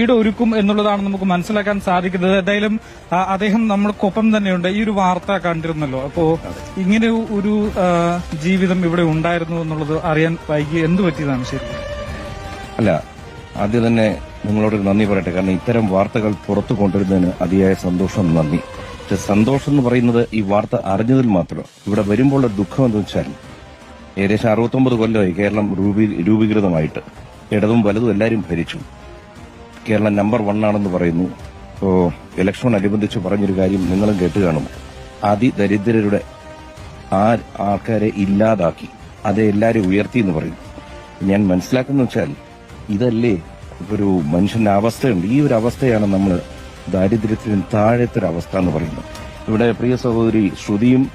വീട് ഒരുക്കും എന്നുള്ളതാണ് നമുക്ക് മനസ്സിലാക്കാൻ സാധിക്കുന്നത്. എന്തായാലും അദ്ദേഹം നമ്മൾക്കൊപ്പം തന്നെയുണ്ട്. ഈ ഒരു വാർത്ത കണ്ടിരുന്നല്ലോ. അപ്പോ ഇങ്ങനെ ഒരു ജീവിതം ഇവിടെ ഉണ്ടായിരുന്നു എന്നുള്ളത് അറിയാൻ വൈകി. എന്ത് പറ്റിയതാണ് ശരി അല്ല ആദ്യം തന്നെ നിങ്ങളോട് നന്ദി പറയട്ടെ. കാരണം ഇത്തരം വാർത്തകൾ പുറത്തു കൊണ്ടുവരുന്നതിന് അതിയായ സന്തോഷം നന്ദി. സന്തോഷം എന്ന് പറയുന്നത് ഈ വാർത്ത അറിഞ്ഞതിൽ മാത്രം. ഇവിടെ വരുമ്പോൾ ദുഃഖം എന്ന് വെച്ചാൽ ഏകദേശം അറുപത്തൊമ്പത് കൊല്ലമായി കേരളം രൂപീ- രൂപീകൃതമായിട്ട്. ഇടതും വലതും എല്ലാവരും ഭരിച്ചു. കേരളം നമ്പർ വൺ ആണെന്ന് പറയുന്നു. ഇലക്ഷനോടനുബന്ധിച്ച് പറഞ്ഞൊരു കാര്യം നിങ്ങളും കേട്ട് കാണും. അതിദരിദ്രരുടെ ആ ആൾക്കാരെ ഇല്ലാതാക്കി. അത് എല്ലാവരും ഉയർത്തി എന്ന് പറയും. ഞാൻ മനസ്സിലാക്കുന്ന വെച്ചാൽ ഇതല്ലേ ഒരു മനുഷ്യന്റെ അവസ്ഥയുണ്ട്. ഈ ഒരു അവസ്ഥയാണ് നമ്മൾ ദാരിദ്ര്യത്തിന് താഴത്തെ ഒരു അവസ്ഥ എന്ന് പറയുന്നത്. ഇവിടെ പ്രിയ സഹോദരി ശ്രുതിയും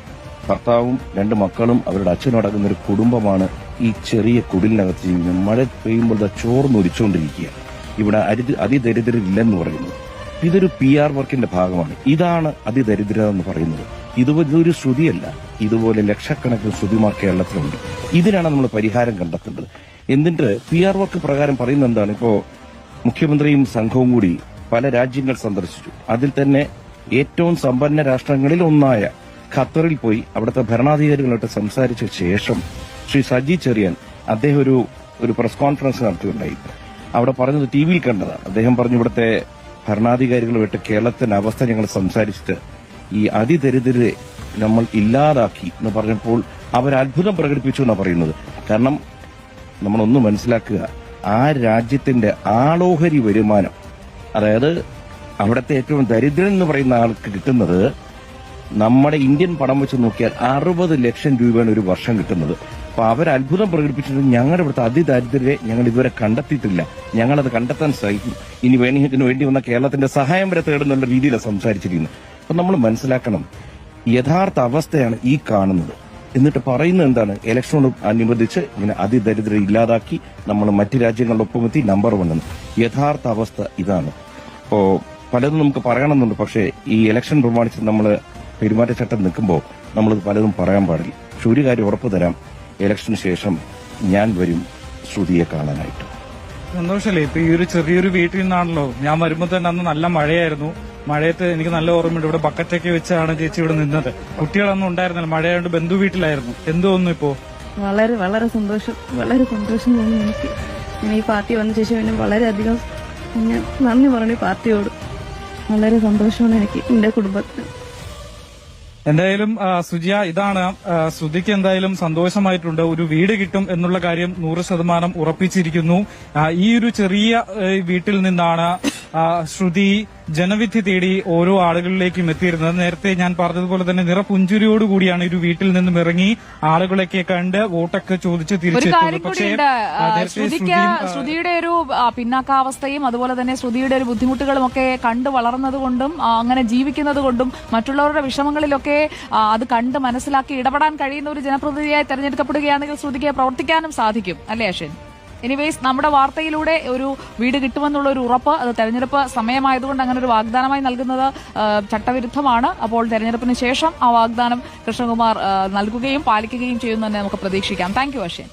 ഭർത്താവും രണ്ട് മക്കളും അവരുടെ അച്ഛനും അടങ്ങുന്ന ഒരു കുടുംബമാണ് ഈ ചെറിയ കുടിലിനകത്ത് ജീവിക്കുന്നത് മഴ പെയ്യുമ്പോൾ ചോർന്നൊരിച്ചുകൊണ്ടിരിക്കുകയാണ് ഇവിടെ അതിദരിദ്രരില്ലെന്ന് പറയുന്നു. ഇതൊരു പി ആർ വർക്കിന്റെ ഭാഗമാണ്. ഇതാണ് അതിദരിദ്രത എന്ന് പറയുന്നത്. ഇതൊരു ശ്രുതിയല്ല. ഇതുപോലെ ലക്ഷക്കണക്കിന് ശ്രുതിമാർ കേരളത്തിലുണ്ട്. ഇതിനാണ് നമ്മൾ പരിഹാരം കണ്ടെത്തേണ്ടത് എന്നിട്ട് പി ആർ വർക്ക് പ്രകാരം പറയുന്ന എന്താണ്? ഇപ്പോ മുഖ്യമന്ത്രിയും സംഘവും കൂടി പല രാജ്യങ്ങൾ സന്ദർശിച്ചു. അതിൽ തന്നെ ഏറ്റവും സമ്പന്ന രാഷ്ട്രങ്ങളിൽ ഒന്നായ ഖത്തറിൽ പോയി അവിടുത്തെ ഭരണാധികാരികളായിട്ട് സംസാരിച്ച ശേഷം ശ്രീ സജി ചെറിയാൻ അദ്ദേഹം ഒരു ഒരു പ്രസ് കോൺഫറൻസ് നടത്തുകയുണ്ടായി. അവിടെ പറഞ്ഞത് ടി വിയിൽ കണ്ടതാണ് അദ്ദേഹം പറഞ്ഞു ഇവിടുത്തെ ഭരണാധികാരികളുമായിട്ട് കേരളത്തിന്റെ അവസ്ഥ ഞങ്ങൾ സംസാരിച്ചിട്ട് ഈ അതിദരിദ്രരെ നമ്മൾ ഇല്ലാതാക്കി എന്ന് പറഞ്ഞപ്പോൾ അവർ അത്ഭുതം പ്രകടിപ്പിച്ചു എന്നാണ് പറയുന്നത്. കാരണം നമ്മളൊന്ന് മനസ്സിലാക്കുക ആ രാജ്യത്തിന്റെ ആളോഹരി വരുമാനം അതായത് അവിടുത്തെ ഏറ്റവും ദരിദ്രൻ എന്ന് പറയുന്ന ആൾക്ക് കിട്ടുന്നത് നമ്മുടെ ഇന്ത്യൻ പണം വെച്ച് നോക്കിയാൽ അറുപത് ലക്ഷം രൂപയാണ് ഒരു വർഷം കിട്ടുന്നത്. അപ്പൊ അവർ അത്ഭുതം പ്രകടിപ്പിച്ചിട്ട് ഞങ്ങളുടെ ഇവിടുത്തെ അതിദാരിദ്ര്യരെ ഞങ്ങൾ ഇതുവരെ കണ്ടെത്തിയിട്ടില്ല. ഞങ്ങളത് കണ്ടെത്താൻ സഹിക്കും. ഇനി വേണി വേണ്ടി വന്ന കേരളത്തിന്റെ സഹായം വരെ തേടുന്നുള്ള രീതിയിലാണ് സംസാരിച്ചിരിക്കുന്നത്. അപ്പൊ നമ്മൾ മനസ്സിലാക്കണം യഥാർത്ഥ അവസ്ഥയാണ് ഈ കാണുന്നത്. എന്നിട്ട് പറയുന്നത് എന്താണ്? ഇലക്ഷനോട് അനുബന്ധിച്ച് ഇങ്ങനെ അതിദരിദ്ര ഇല്ലാതാക്കി നമ്മൾ മറ്റു രാജ്യങ്ങളിലൊപ്പമെത്തി നമ്പർ വൺ എന്ന്. യഥാർത്ഥ അവസ്ഥ ഇതാണ്. ഇപ്പോ പലതും നമുക്ക് പറയണമെന്നുണ്ട്. പക്ഷേ ഈ ഇലക്ഷൻ പ്രമാണിച്ച് നമ്മൾ പെരുമാറ്റച്ചട്ടം നിൽക്കുമ്പോൾ നമ്മൾ പലതും പറയാൻ പാടില്ല. പക്ഷെ ഒരു കാര്യം ഉറപ്പു തരാം. ഇലക്ഷന് ശേഷം ഞാൻ വരും ശ്രുതിയെ കാണാനായിട്ട്. സന്തോഷല്ലേ? ഇപ്പൊ ഈ ഒരു ചെറിയൊരു വീട്ടിൽ നിന്നാണല്ലോ. ഞാൻ വരുമ്പോൾ തന്നെ അന്ന് നല്ല മഴയായിരുന്നു. മഴയത്ത് എനിക്ക് നല്ല ഓർമ്മയുണ്ട്. ഇവിടെ ബക്കറ്റൊക്കെ വെച്ചാണ് ചേച്ചി ഇവിടെ നിന്നത്. കുട്ടികളൊന്നും ഉണ്ടായിരുന്നില്ല. മഴയായോണ്ട് ബന്ധു വീട്ടിലായിരുന്നു. എന്ത് തോന്നുന്നു ഇപ്പോ? വളരെ വളരെ സന്തോഷം. വളരെ സന്തോഷം തോന്നി എനിക്ക്. ഞാൻ ഈ പാർട്ടി വന്ന ശേഷം പിന്നെ വളരെയധികം ഞാൻ നന്ദി പറഞ്ഞു പാർട്ടിയോട്. വളരെ സന്തോഷമാണ് എനിക്ക് എന്റെ കുടുംബത്തിന്. എന്തായാലും സുജിയ ഇതാണ് ശ്രുതിക്ക് എന്തായാലും സന്തോഷമായിട്ടുണ്ട്. ഒരു വീട് കിട്ടും എന്നുള്ള കാര്യം നൂറ് ശതമാനം ഉറപ്പിച്ചിരിക്കുന്നു. ഈ ഒരു ചെറിയ വീട്ടിൽ നിന്നാണ് ശ്രുതി ജനവിധി തേടി ഓരോ ആളുകളിലേക്കും എത്തിയിരുന്നത്. നേരത്തെ ഞാൻ പറഞ്ഞതുപോലെ തന്നെ നിറപുഞ്ചുരിയോട് കൂടിയാണ് ഒരു വീട്ടിൽ നിന്നും ഇറങ്ങി ആളുകളൊക്കെ കണ്ട് വോട്ടൊക്കെ ചോദിച്ച് തിരിച്ചെത്തുന്നത് പക്ഷേ ശ്രുതിയുടെ ഒരു പിന്നാക്കാവസ്ഥയും അതുപോലെ തന്നെ ശ്രുതിയുടെ ഒരു ബുദ്ധിമുട്ടുകളും ഒക്കെ കണ്ടു വളർന്നത് കൊണ്ടും അങ്ങനെ ജീവിക്കുന്നത് കൊണ്ടും മറ്റുള്ളവരുടെ വിഷമങ്ങളിലൊക്കെ അത് കണ്ട് മനസ്സിലാക്കി ഇടപെടാൻ കഴിയുന്ന ഒരു ജനപ്രതിനിധിയായി തെരഞ്ഞെടുക്കപ്പെടുകയാണെങ്കിൽ ശ്രുതിക്ക് പ്രവർത്തിക്കാനും സാധിക്കും. അല്ലേ അശ്വിൻ? എനിവേസ് നമ്മുടെ വാർത്തയിലൂടെ ഒരു വീട് കിട്ടുമെന്നുള്ള ഒരു ഉറപ്പ് അത് തെരഞ്ഞെടുപ്പ് സമയമായതുകൊണ്ട് അങ്ങനെ ഒരു വാഗ്ദാനമായി നൽകുന്നത് ചട്ടവിരുദ്ധമാണ്. അപ്പോൾ തെരഞ്ഞെടുപ്പിന് ശേഷം ആ വാഗ്ദാനം കൃഷ്ണകുമാർ നൽകുകയും പാലിക്കുകയും ചെയ്യുമെന്ന് തന്നെ നമുക്ക് പ്രതീക്ഷിക്കാം. Thank you Ashwin.